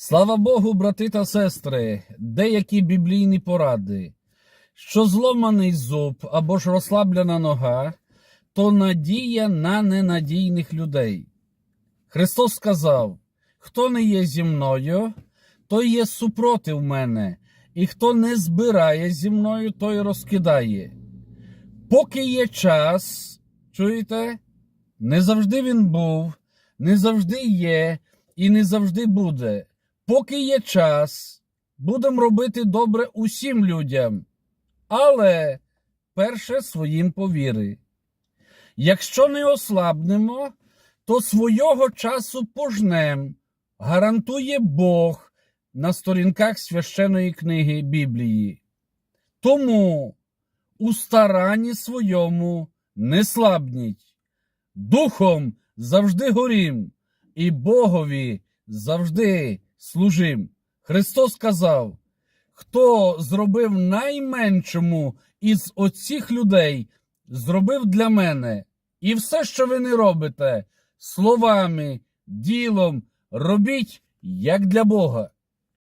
Слава Богу, брати та сестри, деякі біблійні поради, що зломаний зуб або ж розслаблена нога, то надія на ненадійних людей. Христос сказав: хто не є зі мною, той є супротив мене, і хто не збирає зі мною, той розкидає. Поки є час, чуєте, не завжди він був, не завжди є і не завжди буде. Поки є час, будемо робити добре усім людям, але перше своїм повіри. Якщо не ослабнемо, то свого часу пожнем, гарантує Бог на сторінках священої книги Біблії. Тому у старанні своєму не слабніть, духом завжди горім, і Богові завжди служим. Христос сказав, хто зробив найменшому із оцих людей, зробив для мене. І все, що ви не робите, словами, ділом, робіть як для Бога.